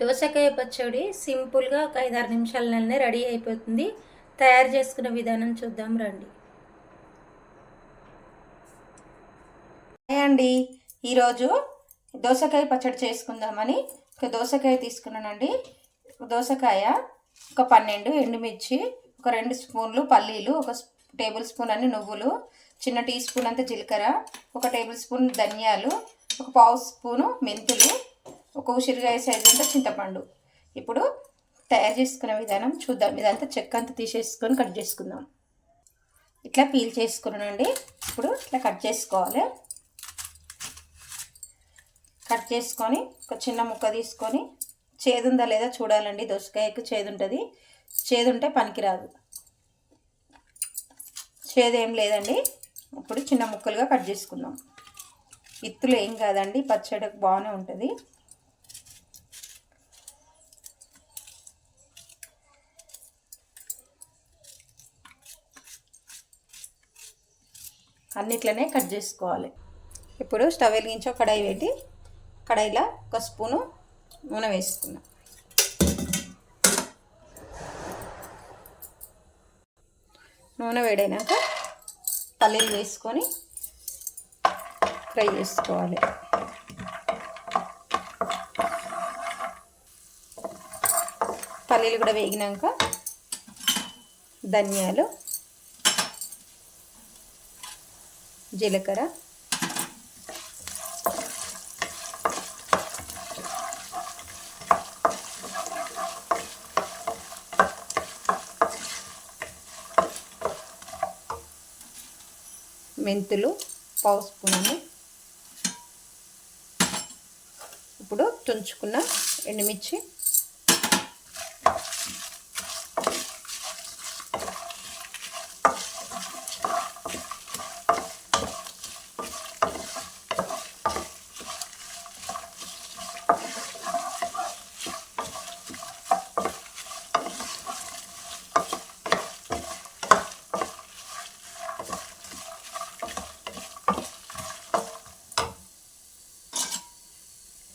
దోసకాయ పచ్చడి సింపుల్గా ఒక ఐదారు నిమిషాలనే రెడీ అయిపోతుంది. తయారు చేసుకున్న విధానం చూద్దాం రండి. అండి. ఈరోజు దోసకాయ పచ్చడి చేసుకుందామని ఒక దోసకాయ తీసుకున్నానండి. దోసకాయ ఒక పన్నెండు ఎండుమిర్చి ఒక రెండు స్పూన్లు పల్లీలు ఒక టేబుల్ స్పూన్ అన్ని నువ్వులు చిన్న టీ స్పూన్ అంత జీలకర్ర ఒక టేబుల్ స్పూన్ ధనియాలు ఒక పావు స్పూను మెంతులు ఒక ఉసిరికాయ సైజ్ అంత చింతపండు. ఇప్పుడు తయారు చేసుకునే విధానం చూద్దాం. ఇదంతా చెక్క అంతా తీసేసుకొని కట్ చేసుకుందాం. ఇట్లా పీల్ చేసుకున్నానండి. ఇప్పుడు ఇట్లా కట్ చేసుకోవాలి. కట్ చేసుకొని ఒక చిన్న ముక్క తీసుకొని చేదుందా లేదా చూడాలండి. దోసకాయకు చేదు ఉంటుంది పనికిరాదు. చేదు ఏం లేదండి. ఇప్పుడు చిన్న ముక్కలుగా కట్ చేసుకుందాం. ఇత్తులు ఏం కాదండి. పచ్చడికి బాగానే ఉంటుంది. అన్నిట్లనే కట్ చేసుకోవాలి. ఇప్పుడు స్టవ్ వెలిగించి ఒక కడాయి పెట్టి కడాయిలో ఒక స్పూను నూనె వేసుకున్నాం. నూనె వేడైనాక పల్లీలు వేసుకొని ఫ్రై చేసుకోవాలి. పల్లీలు కూడా వేగినాక ధనియాలు జీలకర్ర. మెంతులు పావు స్పూన్. ఇప్పుడు తుంచుకున్న ఎండుమిర్చి.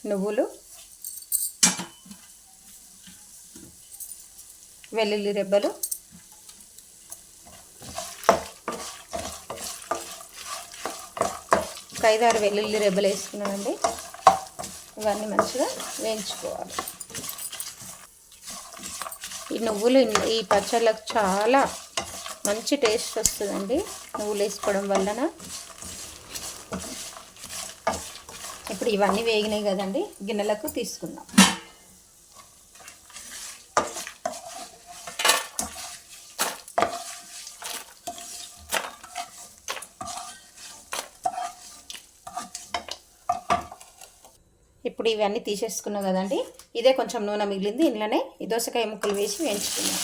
నువ్వులు వెల్లుల్లి రెబ్బలు ఐదారు వెల్లుల్లి రెబ్బలు వేసుకున్నానండి. ఇవన్నీ మంచిగా వేయించుకోవాలి. ఈ నువ్వులు ఈ పచ్చళ్ళకు చాలా మంచి టేస్ట్ వస్తుందండి. నువ్వులు వేసుకోవడం వలన. ఇప్పుడు ఇవన్నీ వేగినాయి కదండి గిన్నెలకు తీసుకుందాం. ఇప్పుడు ఇవన్నీ తీసేసుకున్నాం కదండి ఇదే కొంచెం నూనె మిగిలింది ఇంట్లోనే ఈ దోసకాయ ముక్కలు వేసి వేయించుకున్నాం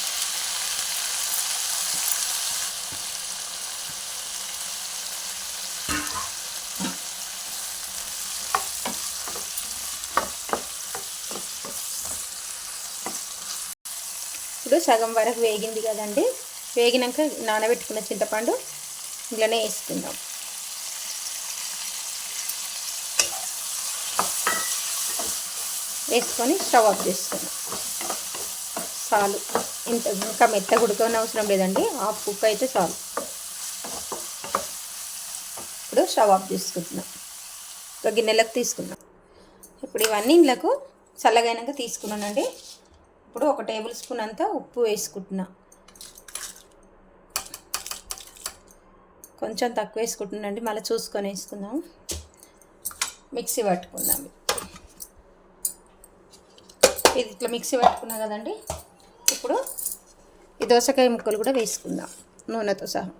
ఇప్పుడు సగం వరకు వేగింది కదండి. వేగినాక నానబెట్టుకున్న చింతపండు ఇంట్లోనే వేసుకుందాం. వేసుకొని స్టవ్ ఆఫ్ చేసుకుందాం. చాలు. ఇంత ఇంకా మెత్త ఉడకని అవసరం లేదండి. హాఫ్ కుక్ అయితే చాలు. ఇప్పుడు స్టవ్ ఆఫ్ చేసుకుంటున్నాం. ఒక గిన్నెలకు తీసుకుందాం. ఇప్పుడు ఇవన్నీ ఇంట్లకు చల్లగైనాక తీసుకున్నానండి. ఇప్పుడు ఒక టేబుల్ స్పూన్ అంతా ఉప్పు వేసుకుంటున్నా. కొంచెం తక్కువ వేసుకుంటున్నాండి మళ్ళీ చూసుకొని వేసుకుందాం. మిక్సీ పట్టుకుందాం. ఇది ఇట్లా మిక్సీ పట్టుకున్నా కదండి. ఇప్పుడు ఈ దోసకాయ ముక్కలు కూడా వేసుకుందాం. నూనెతో సహా.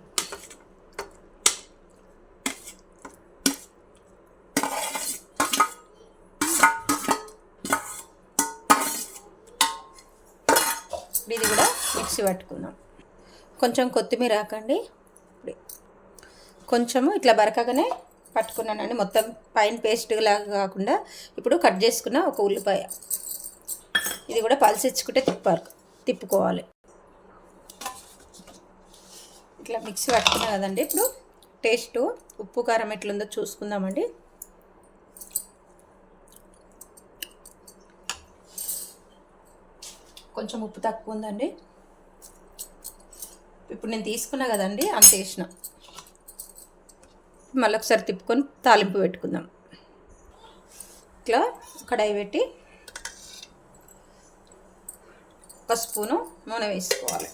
ఇది కూడా మిక్సీ పట్టుకుందాం. కొంచెం కొత్తిమీర రాకండి ఇప్పుడు. కొంచెము ఇట్లా బరకగానే పట్టుకున్నానండి. మొత్తం పైన పేస్ట్ లాగా కాకుండా ఇప్పుడు కట్ చేసుకున్న ఒక ఉల్లిపాయ. ఇది కూడా పలిసిచ్చుకుంటే తిప్పారు తిప్పుకోవాలి. ఇట్లా మిక్సీ పట్టుకున్నా కదండి. ఇప్పుడు టేస్ట్ ఉప్పు కారం ఎట్లుందో చూసుకుందామండి. కొంచెం ఉప్పు తక్కువ ఉందండి. ఇప్పుడు నేను తీసుకున్నా కదండి అంత వేసిన. మళ్ళీ ఒకసారి తిప్పుకొని తాలింపు పెట్టుకుందాం. ఇట్లా కడాయి పెట్టి ఒక స్పూను నూనె వేసుకోవాలి.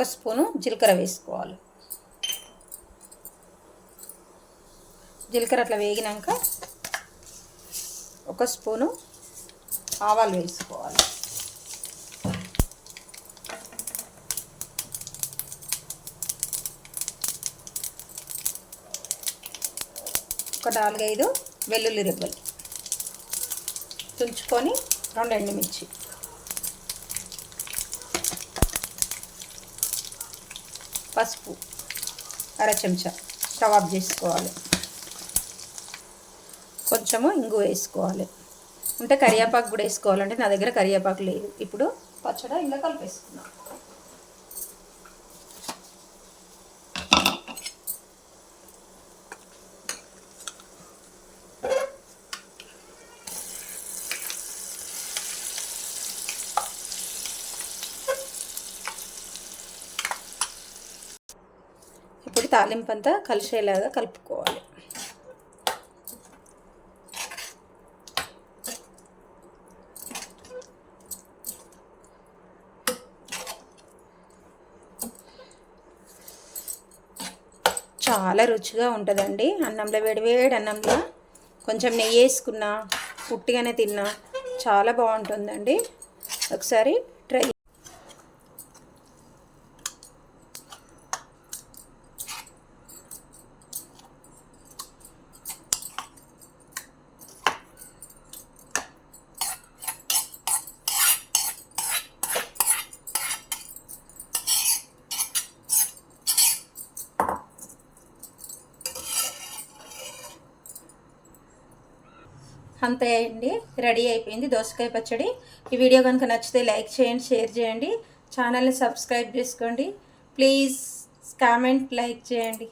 ఒక స్పూను జీలకర్ర వేసుకోవాలి. జీలకర్ర అట్లా వేగినాక ఒక స్పూను ఆవాలు వేసుకోవాలి. ఒక నాలుగైదు వెల్లుల్లి రెబ్బలు తుంచుకొని రెండు ఎండుమిర్చి. పసుపు అర చెంచా స్టవ్ ఆఫ్ చేసుకోవాలి. కొంచెము ఇంగు వేసుకోవాలి. అంటే కరివేపాకు కూడా వేసుకోవాలంటే నా దగ్గర కరివేపాకు లేదు. ఇప్పుడు పచ్చడి ఇలా కలిపేసుకున్నాను ఇప్పుడు తాలింపు అంతా కలిసేలాగా కలుపుకోవాలి. చాలా రుచిగా ఉంటుందండి. అన్నంలో వేడివేడి అన్నంలో కొంచెం నెయ్యి వేసుకున్నా పుట్టిగానే తిన్నా చాలా బాగుంటుందండి. ఒకసారి అంతే అండి రెడీ అయిపోయింది దోసకాయ పచ్చడి. ఈ వీడియో కనుక నచ్చితే లైక్ చేయండి షేర్ చేయండి. ఛానల్ని సబ్స్క్రైబ్ చేసుకోండి. ప్లీజ్ కామెంట్ లైక్ చేయండి.